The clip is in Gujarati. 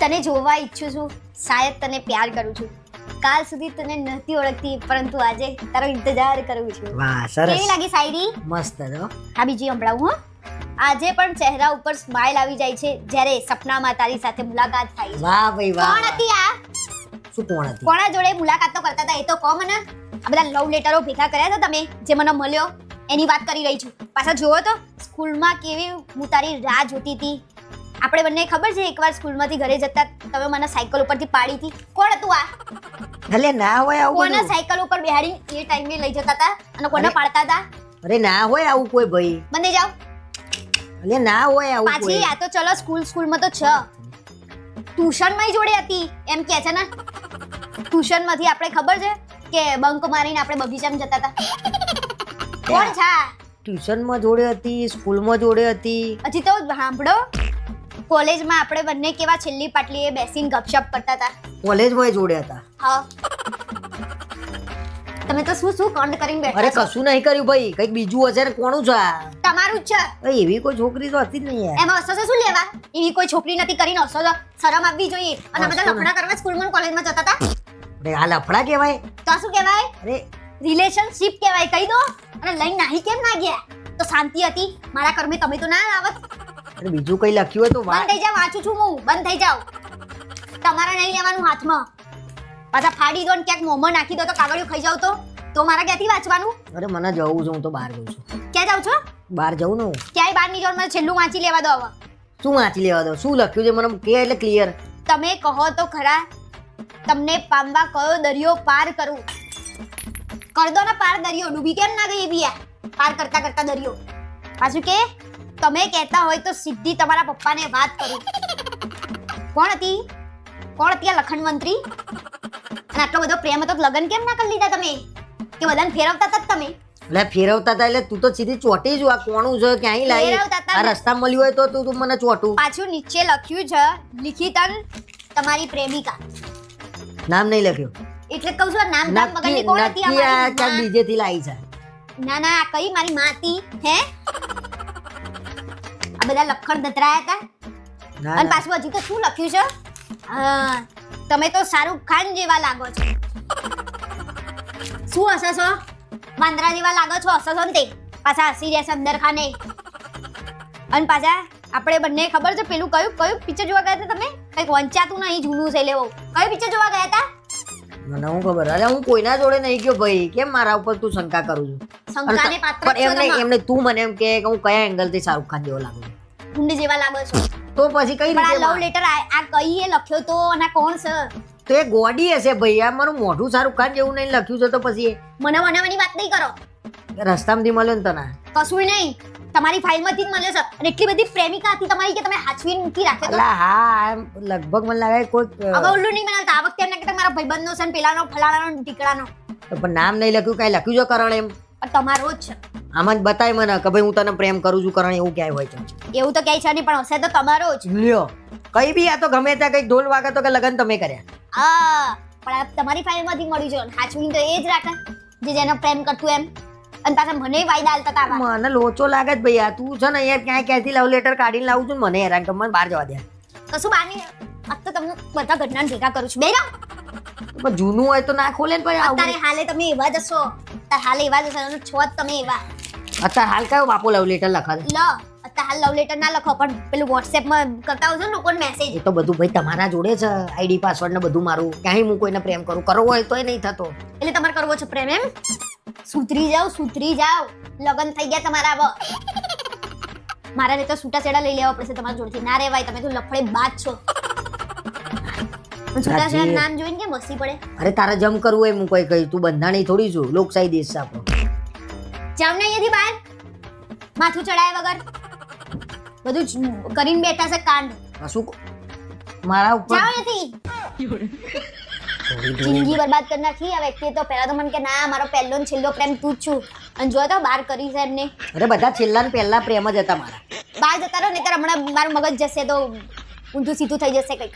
તને જોવા ઈચ્છું છું. શાયદ તને પ્યાર કરું છું. કાલ સુધી તને નથી ઓળખતી પરંતુ આજે તારો ઇંતજાર કરું છું. વાહ કેવી લાગી શાયરી? મસ્ત હો. આ બીજી સંભળાવું હા. આજે પણ ચહેરા ઉપર સ્માઇલ આવી જાય છે જ્યારે સપનામાં તારી સાથે મુલાકાત થાય છે. વાહ ભાઈ વાહ કોણ હતી આ? શું કોણ હતી? કોણા જોડે મુલાકાત તો કરતા હતા એ તો કહો મને. આ બધા લવ લેટરો ભેગા કર્યા હતા તમે જે મને મળ્યો. એની વાત કરી રહી છું. પાછા જોવો તો સ્કૂલમાં કેવી હું તારી રાહ જોતી હતી. આપણે બંને ખબર છે એકવાર સ્કૂલમાંથી ઘરે જતા તમે મને સાયકલ ઉપરથી પાડી હતી. કોણ હતું આ? ભલે ના હોય આવું કોના બધું. સાયકલ ઉપર બેહાડી એ ટાઈમે લઈ જતા હતા અને કોને અરે. પાડતા હતા? અરે ના હોય આવું કોઈ ભાઈ. બંને જાઓ. ભલે ના હોય આવું પાછી કોઈ. આ તો ચલો સ્કૂલ સ્કૂલમાં તો છ. ટ્યુશનમાં જોડે હતી એમ કે છે ને. ટ્યુશનમાંથી આપણે ખબર છે કે બંક મારીને આપણે બગીચામાં જતા હતા. કોણ છા? ટ્યુશનમાં જોડે હતી સ્કૂલમાં જોડે હતી. હજી તો સાંભળો. કોલેજમાં આપણે બંને કેવા છેલ્લી પાટલીએ બેસીને ગપશપ કરતા હતા? કોલેજમાં જોડે હતા. હા. તમે તો શું શું કાંડ કરીને બેઠા અરે કશું નહીં કર્યું ભાઈ કંઈક બીજું હશે ને કોનું છે? આ? તમારું જ છે. અરે એવી કોઈ છોકરી તો હતી જ નહીં યાર. એમાં હસો શું લેવા? એવી કોઈ છોકરી નથી કરીને તો શરમ આવવી જોઈએ. અને આ બધા હસો લફડા કરવા સ્કૂલમાં કોલેજમાં જતા હતા. અરે આ લફડા કહેવાય? તો આ શું કહેવાય? અરે રિલેશનશિપ કહેવાય કહી દો. અને લઈને નાહી કેમ ના ગયા? તો શાંતિ હતી. મારા કર્મે તમે તો ના આવત. અરે બીજું કઈ લખ્યું હોય તો બંધ થઈ જાવ વાંચું છું હું. બંધ થઈ જાવ. તમારે નહીં લેવાનું હાથમાં. પાછા ફાડી દો ને ક્યાંક મોંમાં નાખી દો તો કાગળિયું ખાઈ જાવ તો. તો મારા ક્યાંથી વાંચવાનું? અરે મને જવું છે હું તો બહાર જઉં છું. ક્યાં જાવ છો? બહાર જવું ને હું. ક્યાંય બહાર નહીં જાવ મને છેલ્લું વાંચી લેવા દો હવે શું વાંચી લેવા દો શું લખ્યું છે? મને કે એટલે ક્લિયર તમે કહો તો ખરા. તમને પામવા કયો દરિયો પાર કરું? કર દો ને પાર દરિયો. ડૂબી કેમ ના ગઈ બિયા પાર કરતા કરતા દરિયો. પાછું કે? તમે કહેતા હોય તો સીધી તમારા પપ્પાને વાત કરું. કોણ હતી? કોણ હતી આ લખન મંત્રી? અને આટલો બધો પ્રેમ હતો લગ્ન કેમ ના કરી લીધા તમે? કે બધાને ફેરવતા હતા તમે? એટલે ફેરવતા હતા એટલે તું તો સીધી ચોટી જો આ કોણું છે ક્યાંય લાવી આ રસ્તા મળ્યું હોય તો તું તું મને ચોટું. પાછું નીચે લખ્યું છે લિખિતન તમારી પ્રેમિકા. નામ નહીં લખ્યું. એટલે કહું છું નામ ધામ નક્કી કોણ હતી આ અમારી બીજેથી લાવી છે. ના ના કઈ મારી માતી હે? આ બધા લખણ દતરાયા હતા અને પાછું હજી તો શું લખ્યું છે? તમે તો શાહરુખ ખાન જેવા લાગો છો. શું હશે છો? વાંદરા જેવા લાગો છો? હશે છો ને તે? પાછા હસી રહ્યા છે અંદર ખાને. અને પાછા આપણે બંને ખબર છે પેલું કયું કયું પિક્ચર જોવા ગયા હતા તમે? કંઈક વંચાતું નહીં જૂનું છે લેવો. કયું પિક્ચર જોવા ગયા હતા મને હું ખબર. અરે હું કોઈના જોડે નહીં ગયો ભાઈ. કેમ મારા ઉપર તું શંકા કરું છું? શંકાને પાત્ર પણ એમને એમને તું મને એમ કે હું કયા એંગલથી શાહરુખ ખાન જેવો લાગુ ઊંડ જેવા લાગો છો. તો પછી કઈ રીતે લવ લેટર આ કઈ એ લખ્યો તો અને કોણ છે? તો એ ગોડી હશે ભાઈ આ મારું મોઢું શાહરુખ ખાન જેવું નહીં લખ્યું છે તો પછી મને બનાવવાની વાત નહીં કરો. રસ્તામાંથી મળ્યો ને તને? કશું નહીં. તમારી ફાઇલમાંથી જ મળ્યો સર અને એટલી બધી પ્રેમિકા હતી તમારી કે તમે હાચવી નથી રાખે તો? હા લગભગ મને લાગે કોઈ હવે ઉલ્લુ નહીં બનાવતા. આ વખતે એમને કહેતા મારા ભાઈબંધનો છે ને પેલાનો ફલાણાનો ઢીકડાનો પણ નામ નહીં લખ્યું કઈ લખ્યું છો કરણ એમ? તમારો જ છે. આમાં જ બતાય મને કે ભાઈ હું તને પ્રેમ કરું છું કારણ એવું ક્યાંય હોય છે. એવું તો ક્યાંય છે નહીં પણ હશે તો તમારો જ. લ્યો. કઈ બી આ તો ગમે ત્યાં કઈ ઢોલ વાગે તો કે લગન તમે કર્યા. આ પણ આ તમારી ફાઇલમાંથી મળ્યું છે હાચવીને તો એ જ રાખે જે જેનો પ્રેમ કરતું એમ. અને પાછા મને વાયદા આલતા તા મને લોચો લાગે જ ભાઈ આ. તું છે ને યાર ક્યાંય ક્યાંથી લવ લેટર કાઢીને લાવું છું મને હેરાન મને બહાર જવા દે. કશું બહાર નહીં. આ તો તમને બધા ઘટનાને ભેગા કરું છું. બેરા પણ જૂનું હોય તો ના ખોલે ને પણ અત્યારે હાલે તમે એવા જ હશો. હાલે એવા જશો અને છો જ તમે એવા. અત્યારે હાલ કયો બાપો લવ લેટર લખા લ અત્યારે હાલ લવ લેટર ના લખો પણ પેલું વોટ્સએપમાં કરતા હોય છે ને લોકોને મેસેજ એ તો બધું ભાઈ તમારા જોડે છે આઈડી પાસવર્ડ ને બધું મારું. ક્યાંય હું કોઈને પ્રેમ કરું કરવો હોય તોય નહીં થતો. એટલે તમારે કરવો છે પ્રેમ એમ? સુધરી જાવ સુધરી જાવ લગન થઈ ગયા તમારા હવે. મારા તો છૂટાછેડા લઈ લેવા પડશે તમારા જોડથી. ના રેવાય તમે તો લફડે બાદ છો. છૂટાછેડા. નામ જોઈને કેમ હસી પડે? અરે તારે જમ કરવું હોય હું કોઈ કહી તું બંધાણી થોડી છું લોકશાહી દેશ છે આપણો. જાવ ને અહીંયાથી બહાર? માથું ચડાય વગર? બધું કરીને બેઠા છે કાંડ. આ શું મારા ઉપર જાવ અહીંયાથી. જિંદગી બરબાદ કરી નાખી. આ વ્યક્તિએ તો પહેલા તો મને કે ના મારો પહેલો ને છેલ્લો પ્રેમ તું જ છું. અને જો તો બહાર કરી છે એમને. અરે બધા છેલ્લા ને પહેલા પ્રેમ જ હતા મારા. બહાર જતા રહો તો હમણાં મારું મગજ જશે તો ઊંધું સીધું થઈ જશે કંઈક.